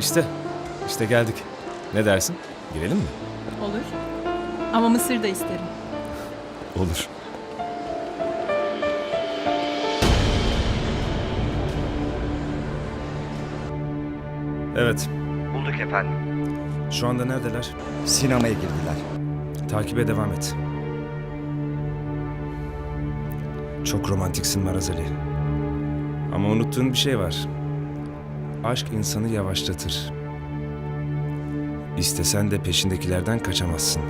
İşte, işte geldik. Ne dersin? Girelim mi? Olur. Ama mısır da isterim. Olur. Evet, Bulduk efendim. şu anda neredeler? Sinemaya girdiler. Takibe devam et. Çok romantiksin Marazali. Ama unuttuğun bir şey var. Aşk insanı yavaşlatır. İstesen de peşindekilerden kaçamazsın.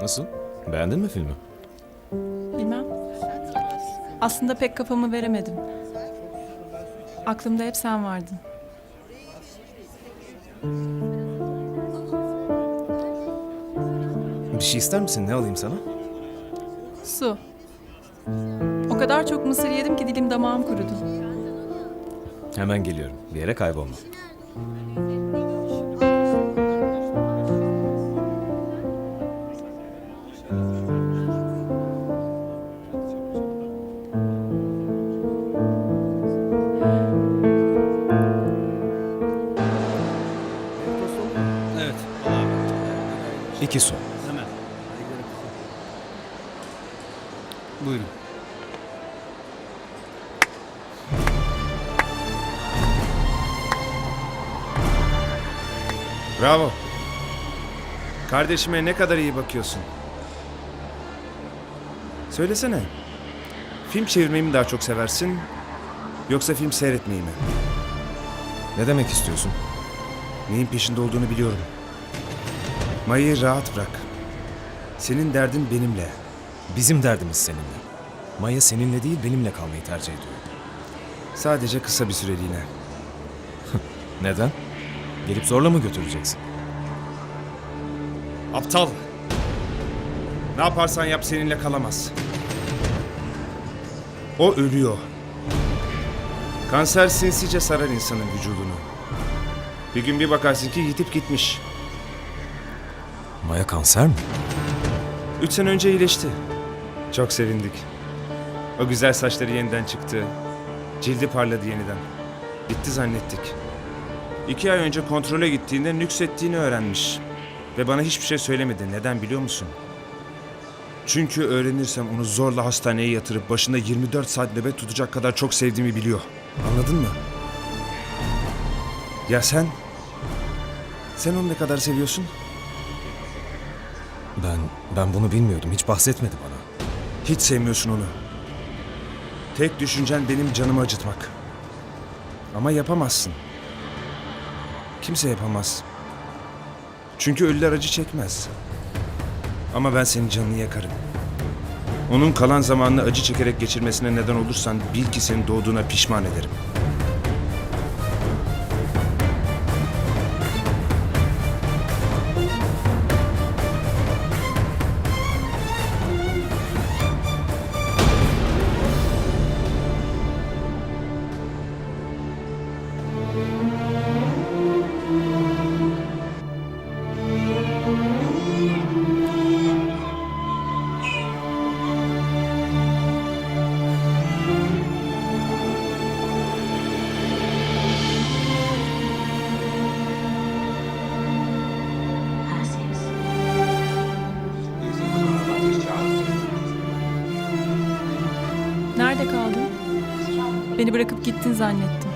Nasıl? Beğendin mi filmi? Bilmem. Aslında pek kafamı veremedim. Aklımda hep sen vardın. Bir şey ister misin? Ne alayım sana? Su. O kadar çok mısır yedim ki dilim damağım kurudu. Hemen geliyorum. Bir yere kaybolma. İki su. Hemen. Buyurun. Bravo. Kardeşime ne kadar iyi bakıyorsun. Söylesene. Film çevirmeyi mi daha çok seversin? Yoksa film seyretmeyi mi? Ne demek istiyorsun? Neyin peşinde olduğunu biliyorum. Mayı rahat bırak. Senin derdin benimle. Bizim derdimiz seninle. Maya seninle değil benimle kalmayı tercih ediyor. Sadece kısa bir süreliğine. Neden? Gelip zorla mı götüreceksin? Aptal. Ne yaparsan yap seninle kalamaz. O ölüyor. Kanser sinsice sarar insanın vücudunu. Bir gün bir bakarsın ki yitip gitmiş. Maya kanser mi? Üç sene önce iyileşti. Çok sevindik. O güzel saçları yeniden çıktı. Cildi parladı yeniden. Bitti zannettik. İki ay önce kontrole gittiğinde nüksettiğini öğrenmiş. Ve bana hiçbir şey söylemedi. Neden biliyor musun? Çünkü öğrenirsem onu zorla hastaneye yatırıp başında 24 saat nöbet tutacak kadar çok sevdiğimi biliyor. Anladın mı? Ya sen? Sen onu ne kadar seviyorsun? Ben ben bunu bilmiyordum. Hiç bahsetmedi bana. Hiç sevmiyorsun onu. Tek düşüncen benim canımı acıtmak. Ama yapamazsın. Kimse yapamaz. Çünkü ölüler acı çekmez. Ama ben senin canını yakarım. Onun kalan zamanını acı çekerek geçirmesine neden olursan bil ki senin doğduğuna pişman ederim. Beni bırakıp gittin zannettim.